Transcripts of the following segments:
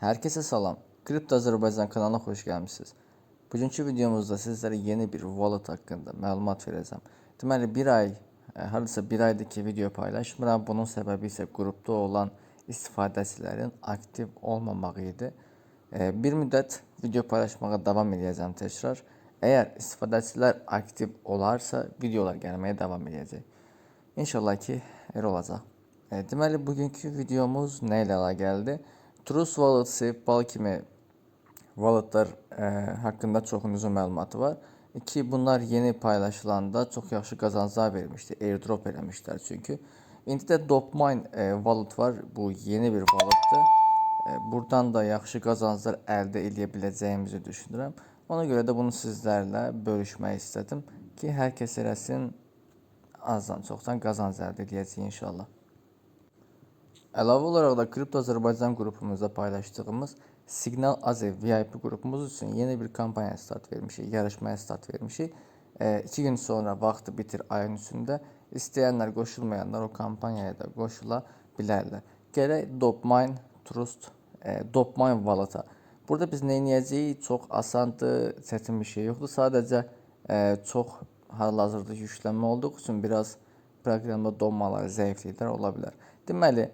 Herkese salam. Kripto Azərbaycan kanalına xoş gəlmisiniz. Bugünkü videomuzda sizlərə yeni bir wallet haqqında məlumat verəcəm. Deməli, bir ay, e, hardasa bir aydır ki, video paylaşmıram. Bunun səbəbi isə qrupda olan istifadəçilərin aktiv olmamağı idi. E, Bir müddət video paylaşmağa davam edəcəm təkrar. Əgər istifadəçilər aktiv olarsa, videolar gəlməyə davam edəcək. İnşallah ki, elə olacaq. E, deməli, bugünkü videomuz nə ilə əlaqəlidir? Trust Wallet, SafeBal kimi walletlar e, haqqında çoxunuzun məlumatı var. Ki bunlar yeni paylaşılanda çox yaxşı qazanclar vermişdi. Airdrop eləmişlər çünki. İndi də Dopmine e, wallet var. Bu yeni bir walletdır. E, buradan da yaxşı qazanclar əldə edə biləcəyimizi düşünürəm. Ona görə də bunu sizlərlə bölüşmək istədim ki, hər kəs eləsin azdan çoxdan qazanc əldə edəcəyik inşallah. Əlavə olaraq da Kripto Azərbaycan qrupumuzda paylaşdığımız Signal Azev VIP qrupumuz üçün yeni bir kampaniya start vermişik, yarışmaya start vermişik. 2 gün sonra vaxtı bitir ayın üçündə istəyənlər, qoşulmayanlar o kampaniyaya da qoşula bilərlər. Gərək Dopmine Trust, e, Dopmine Wallet-a. Burada biz nə edəcəyik? Çox asandır, çətin bir şey yoxdur. Sadəcə e, çox hal-hazırda yüklənmə olduğu üçün biraz proqramda donmalar, zəifliklər ola bilər. Deməli,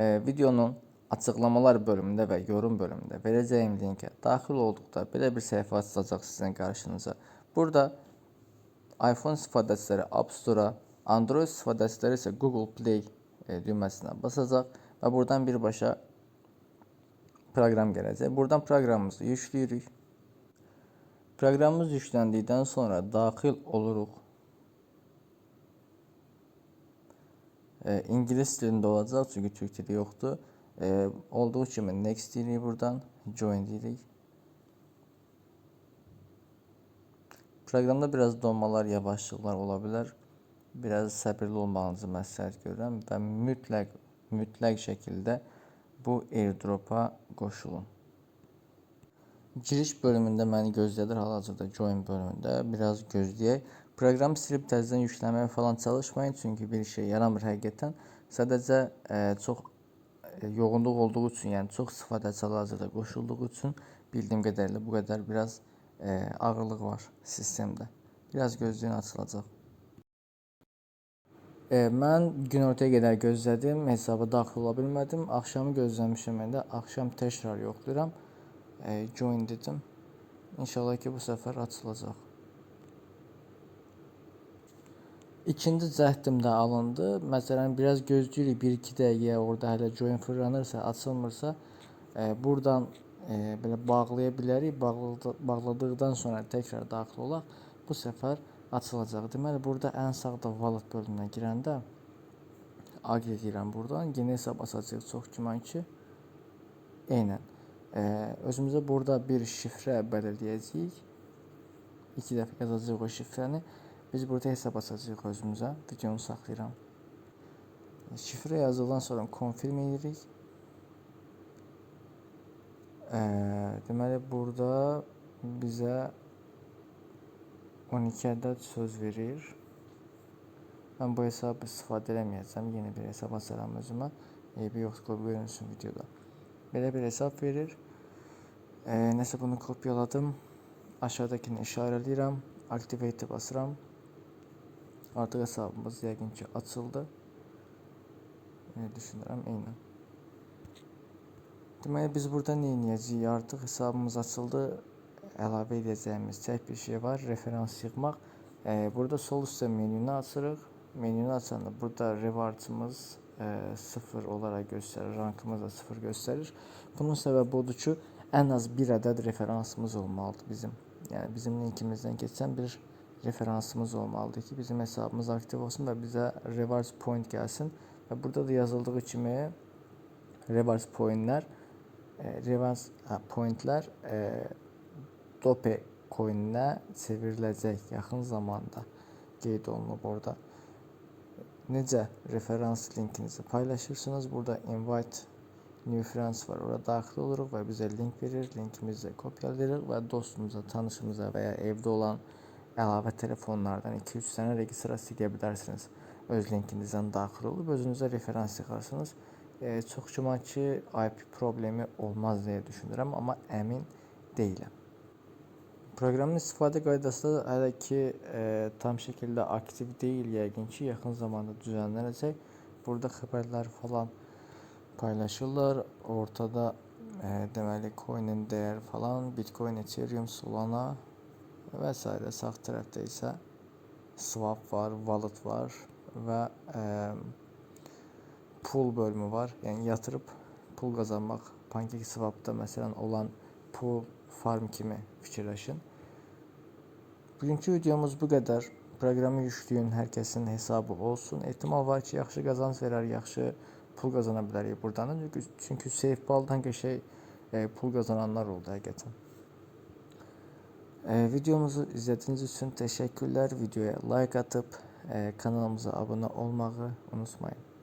e, videonun açıqlamalar bölümündə və yorum bölümündə verəcəyim linkə daxil olduqda belə bir səhifə açılacaq sizin qarşınıza. Burada iPhone istifadəçiləri App Store-a, Android istifadəçiləri isə Google Play e, düyməsinə basacaq və buradan birbaşa proqram gələcək. Buradan proqramımızı yükləyirik. Proqramımız yükləndikdən sonra daxil oluruq. E, İngilis dilində olacaq çünki türk dili yoxdur. E, olduğu kimi next deyirik buradan, join deyirik. Proqramda biraz donmalar, yavaşlıqlar ola bilər. Biraz səbirli olmağınızı məsləhət görürəm və mütləq mütləq şəkildə bu airdropa qoşulun. Giriş bölümündə məni gözlədir hal-hazırda join bölümündə. Biraz gözləyək. Proqramı silib təzədən yükləməyə falan çalışmayın çünki bir şey yaramır həqiqətən. Sadəcə e, çox e, yoğunluq olduğu üçün, yəni çox istifadəçi hal-hazırda qoşulduğu üçün bildiyim qədərilə bu qədər biraz e, ağırlıq var sistemdə. Biraz gözləyin açılacaq. E, mən günortaya qədər gözlədim, hesaba daxil ola bilmədim. Axşamı gözləmişəm indi. Axşam təkrar yoxlayıram. E, join dedim. İnşallah ki bu səfər açılacaq. İkinci cəhdim də alındı. Məsələn, biraz gözləyirik 1-2 dəqiqə orada hələ join fırlanırsa, açılmırsa, e, buradan e, belə bağlaya bilərik. Bağladı, bağladıqdan sonra təkrar daxil olaq. Bu səfər açılacaq. Deməli, burada ən sağda wallet bölümünə girəndə agree deyirəm buradan. Yeni hesab açacağıq çox güman ki. Eynən. E, özümüzə burada bir şifrə belirləyəcəyik. 2 dəfə yazacağıq o şifrəni. Biz burada hesab açacağıq özümüzə. Videonu saxlayıram. Şifrə yazılan sonra konfirm edirik. Ee, deməli burada bizə 12 ədəd söz verir. Mən bu hesabı istifadə eləməyəcəm. Yeni bir hesab açaram özümə. Eybi yoxdur, görünsün videoda. Belə bir hesab verir. Ee, nəsə bunu kopyaladım. Aşağıdakini işarələyirəm. Activate basıram. Artıq hesabımız yəqin ki açıldı. Nə düşünürəm, eynən. Deməli biz burada nə edəcəyik? Artıq hesabımız açıldı. Əlavə edəcəyimiz tək bir şey var, referans yığmaq. Ee, burada sol üstə menünü açırıq. Menünü açanda burada rewardımız e, 0 olaraq göstərir, rankımız da 0 göstərir. Bunun səbəbi odur ki, ən az bir ədəd referansımız olmalıdır bizim. Yəni bizim linkimizdən keçən bir referansımız olmalıdır ki, bizim hesabımız aktiv olsun və bizə rewards point gəlsin. Və burada da yazıldığı kimi rewards pointlər e, rewards hə, pointlər e, dope coininə çevriləcək yaxın zamanda qeyd olunub orada. Necə referans linkinizi paylaşırsınız? Burada invite new friends var. Orada daxil oluruq və bizə link verir. Linkimizi kopyalayırıq və dostumuza, tanışımıza və ya evdə olan əlavə telefonlardan 2-3 dənə registrasiya edə bilərsiniz. Öz linkinizdən daxil olub özünüzə referans yığarsınız. e, çox güman ki, IP problemi olmaz deyə düşünürəm, amma əmin deyiləm. Proqramın istifadə qaydası da hələ ki e, tam şəkildə aktiv deyil. Yəqin ki, yaxın zamanda düzənlənəcək. Burada xəbərlər falan paylaşırlar. Ortada e, deməli coin'in falan, Bitcoin, Ethereum, Solana s. Sağ tərəfdə isə swap var, wallet var və e, pool bölümü var. Yəni yatırıb pul qazanmaq. PancakeSwap'da məsələn olan pool farm kimi fikirləşin. Bugünkü videomuz bu qədər. Proqramı yükləyin, hər kəsin hesabı olsun. Ehtimal var ki, yaxşı qazanc verər, yaxşı pul qazana bilərik buradan. Çünki, qəşəng e, pul qazananlar oldu həqiqətən. E, videomuzu izlədiyiniz üçün təşəkkürlər. Videoya like atıb e, kanalımıza abunə olmağı unutmayın.